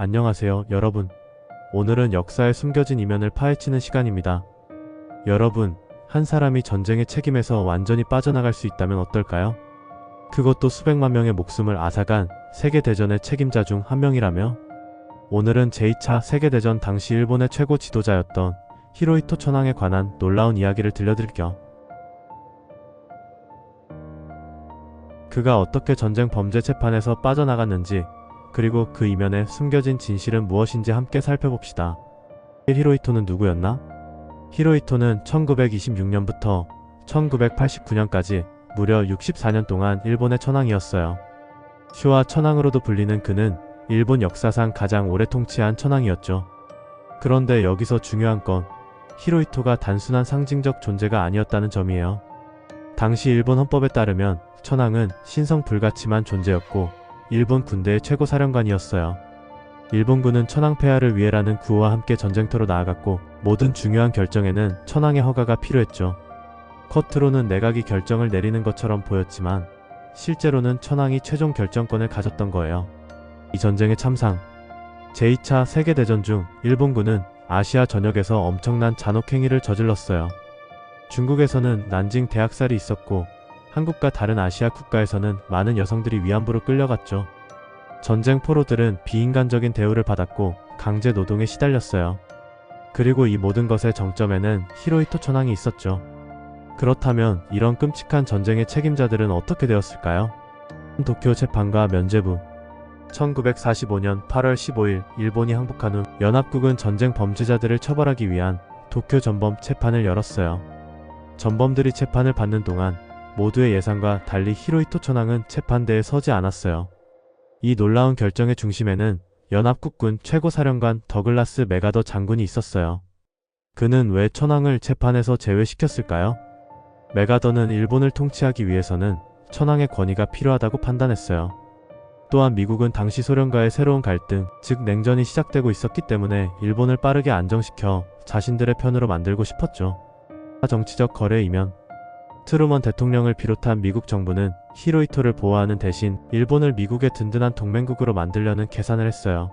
안녕하세요, 여러분. 오늘은 역사의 숨겨진 이면을 파헤치는 시간입니다. 여러분, 한 사람이 전쟁의 책임에서 완전히 빠져나갈 수 있다면 어떨까요? 그것도 수백만 명의 목숨을 앗아간 세계대전의 책임자 중 한 명이라며? 오늘은 제2차 세계대전 당시 일본의 최고 지도자였던 히로히토 천황에 관한 놀라운 이야기를 들려드릴게요. 그가 어떻게 전쟁 범죄 재판에서 빠져나갔는지 그리고 그 이면에 숨겨진 진실은 무엇인지 함께 살펴봅시다. 히로히토는 누구였나? 히로히토는 1926년부터 1989년까지 무려 64년 동안 일본의 천황이었어요. 슈와 천황으로도 불리는 그는 일본 역사상 가장 오래 통치한 천황이었죠. 그런데 여기서 중요한 건 히로히토가 단순한 상징적 존재가 아니었다는 점이에요. 당시 일본 헌법에 따르면 천황은 신성 불가침한 존재였고 일본 군대의 최고 사령관이었어요. 일본군은 천황 폐하를 위해라는 구호와 함께 전쟁터로 나아갔고 모든 중요한 결정에는 천황의 허가가 필요했죠. 겉으로는 내각이 결정을 내리는 것처럼 보였지만 실제로는 천황이 최종 결정권을 가졌던 거예요. 이 전쟁의 참상 제2차 세계대전 중 일본군은 아시아 전역에서 엄청난 잔혹행위를 저질렀어요. 중국에서는 난징 대학살이 있었고 한국과 다른 아시아 국가에서는 많은 여성들이 위안부로 끌려갔죠. 전쟁 포로들은 비인간적인 대우를 받았고 강제 노동에 시달렸어요. 그리고 이 모든 것의 정점에는 히로히토 천황이 있었죠. 그렇다면 이런 끔찍한 전쟁의 책임자들은 어떻게 되었을까요? 도쿄 재판과 면제부 1945년 8월 15일 일본이 항복한 후 연합국은 전쟁 범죄자들을 처벌하기 위한 도쿄 전범 재판을 열었어요. 전범들이 재판을 받는 동안 모두의 예상과 달리 히로히토 천황은 재판대에 서지 않았어요. 이 놀라운 결정의 중심에는 연합국군 최고사령관 더글라스 메가더 장군이 있었어요. 그는 왜 천황을 재판에서 제외시켰을까요? 메가더는 일본을 통치하기 위해서는 천황의 권위가 필요하다고 판단했어요. 또한 미국은 당시 소련과의 새로운 갈등, 즉 냉전이 시작되고 있었기 때문에 일본을 빠르게 안정시켜 자신들의 편으로 만들고 싶었죠. 정치적 거래이면 트루먼 대통령을 비롯한 미국 정부는 히로히토를 보호하는 대신 일본을 미국의 든든한 동맹국으로 만들려는 계산을 했어요.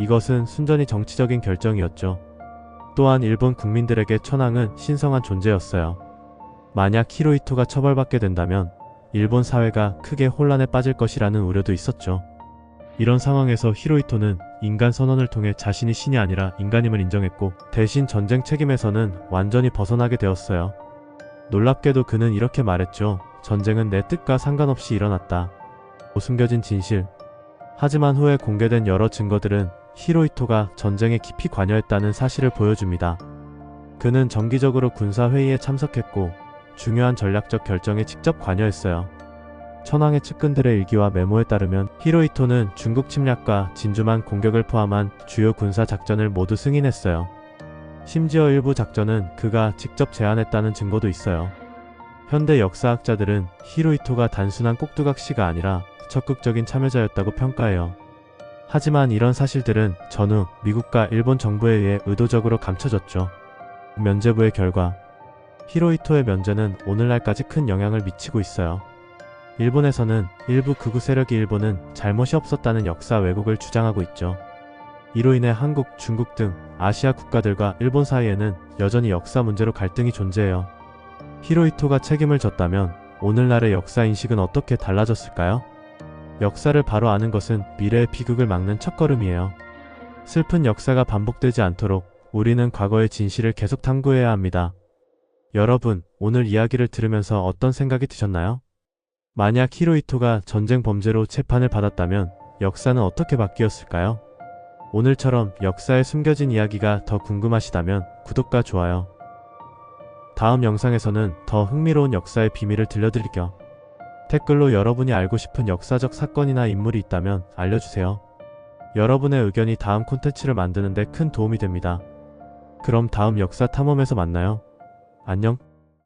이것은 순전히 정치적인 결정이었죠. 또한 일본 국민들에게 천황은 신성한 존재였어요. 만약 히로히토가 처벌받게 된다면 일본 사회가 크게 혼란에 빠질 것이라는 우려도 있었죠. 이런 상황에서 히로히토는 인간 선언을 통해 자신이 신이 아니라 인간임을 인정했고 대신 전쟁 책임에서는 완전히 벗어나게 되었어요. 놀랍게도 그는 이렇게 말했죠. 전쟁은 내 뜻과 상관없이 일어났다. 숨겨진 진실. 하지만 후에 공개된 여러 증거들은 히로히토가 전쟁에 깊이 관여했다는 사실을 보여줍니다. 그는 정기적으로 군사회의에 참석했고 중요한 전략적 결정에 직접 관여했어요. 천황의 측근들의 일기와 메모에 따르면 히로히토는 중국 침략과 진주만 공격을 포함한 주요 군사 작전을 모두 승인했어요. 심지어 일부 작전은 그가 직접 제안했다는 증거도 있어요. 현대 역사학자들은 히로히토가 단순한 꼭두각시가 아니라 적극적인 참여자였다고 평가해요. 하지만 이런 사실들은 전후 미국과 일본 정부에 의해 의도적으로 감춰졌죠. 면제부의 결과 히로히토의 면제는 오늘날까지 큰 영향을 미치고 있어요. 일본에서는 일부 극우 세력이 일본은 잘못이 없었다는 역사 왜곡을 주장하고 있죠. 이로 인해 한국, 중국 등 아시아 국가들과 일본 사이에는 여전히 역사 문제로 갈등이 존재해요. 히로히토가 책임을 졌다면 오늘날의 역사 인식은 어떻게 달라졌을까요? 역사를 바로 아는 것은 미래의 비극을 막는 첫걸음이에요. 슬픈 역사가 반복되지 않도록 우리는 과거의 진실을 계속 탐구해야 합니다. 여러분, 오늘 이야기를 들으면서 어떤 생각이 드셨나요? 만약 히로히토가 전쟁 범죄로 재판을 받았다면 역사는 어떻게 바뀌었을까요? 오늘처럼 역사에 숨겨진 이야기가 더 궁금하시다면 구독과 좋아요. 다음 영상에서는 더 흥미로운 역사의 비밀을 들려드릴게요. 댓글로 여러분이 알고 싶은 역사적 사건이나 인물이 있다면 알려주세요. 여러분의 의견이 다음 콘텐츠를 만드는데 큰 도움이 됩니다. 그럼 다음 역사 탐험에서 만나요. 안녕.